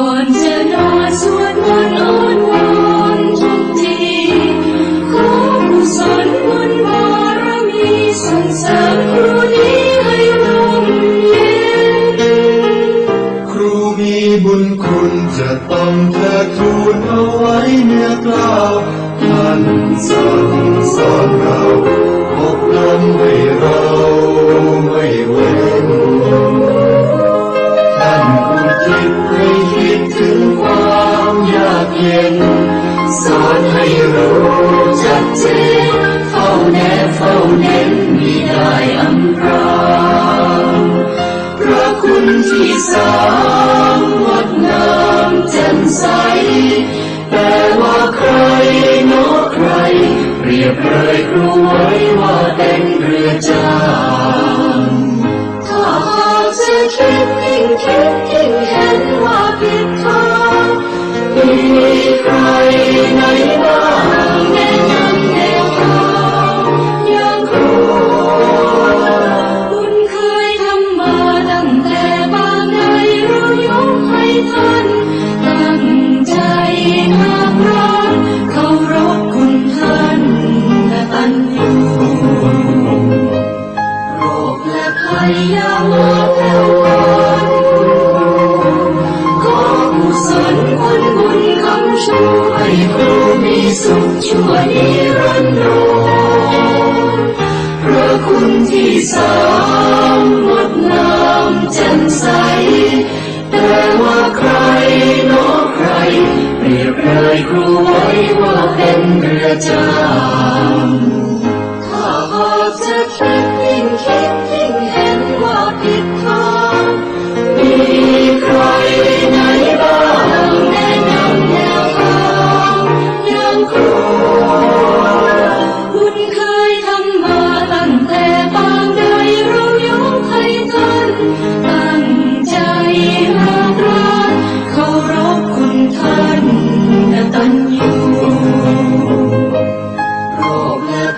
อนจะนอนสวดมนต์อ้อนวอนทุกทีขอกุศลบุญบารมีส่งเสริมครูนี้ให้ร่มเย็นครูมีบุญคุณจะต้องเธอทูลเอาไว้เนื้อกล่าท่านสั่งสอนเราอบรมให้เรา เย็น สอนให้รู้จักเจนเฝ้าแนเฝ้าเน้นมีได้อำพรางพระคุณที่สามงดงามแจ่มใสแต่ว่าใครเนใครเปรียบเลยครูไว้ว่าเป็นเรือจ้างถ้าหากจะคิดยิ่งคิด ไหนบ้างแนะนำแนวทางอย่างครูคุณเคยทำมาตั้งแต่บางใดเรายกให้ท่านตั้งใจหากรักเคารพคุณท่านและตันอยู่โรคและภัยยามาแผ่วพรานขอกุศลผลบุญคำชูให้ครูมี สุขชั่วนิรันดรพระคุณที่สามงดงามแจ่มใส แต่ว่าใครนอใคร เปรียบเลยครูไว้ว่าเป็นเรือจ้า